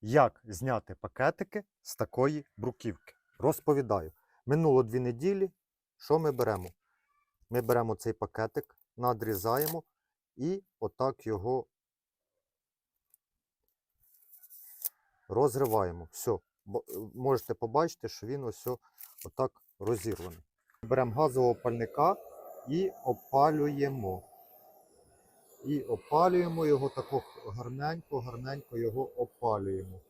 як зняти пакетики з такої бруківки. Розповідаю. Минуло дві неділі. Що ми беремо? Ми беремо цей пакетик, надрізаємо і отак його розриваємо. Все. Можете побачити, що він ось отак розірваний. Беремо газового пальника і опалюємо. І опалюємо його тако гарненько, гарненько його опалюємо.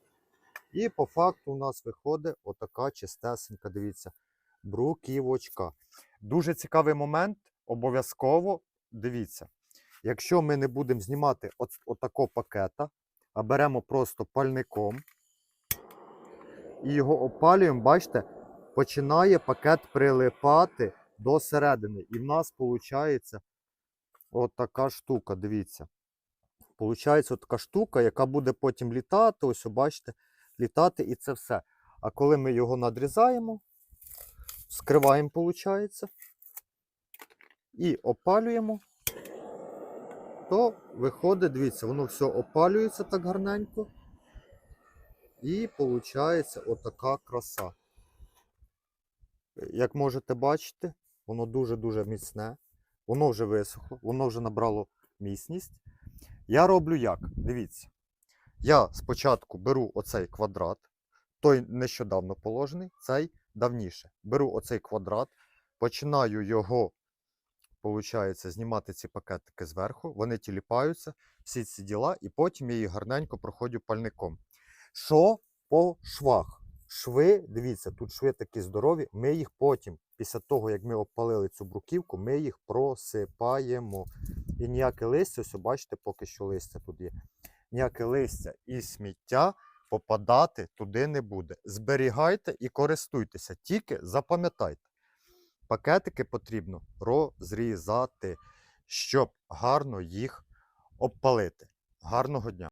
І по факту у нас виходить отака чистесенька, дивіться, бруківочка. Дуже цікавий момент, обов'язково дивіться. Якщо ми не будемо знімати от, отако пакета, а беремо просто пальником і його опалюємо, бачите, починає пакет прилипати до середини. І в нас виходить от така штука, дивіться. Получається така штука, яка буде потім літати, ось бачите, літати і це все. А коли ми його надрізаємо, скриваємо, виходить, і опалюємо, то виходить, дивіться, воно все опалюється так гарненько. І виходить отака краса. Як можете бачити, воно дуже-дуже міцне. Воно вже висохло, воно вже набрало міцність. Я роблю як? Дивіться. Я спочатку беру оцей квадрат, той нещодавно положений, цей давніше. Беру оцей квадрат, починаю його, виходить, знімати ці пакетики зверху, вони тіліпаються, всі ці діла, і потім я їх гарненько проходжу пальником. Що по швах? Шви, дивіться, тут шви такі здорові. Ми їх потім, після того, як ми обпалили цю бруківку, ми їх просипаємо. І ніяке листя, ось бачите, поки що листя тут є. Ніяке листя і сміття попадати туди не буде. Зберігайте і користуйтеся, тільки запам'ятайте. Пакетики потрібно розрізати, щоб гарно їх обпалити. Гарного дня!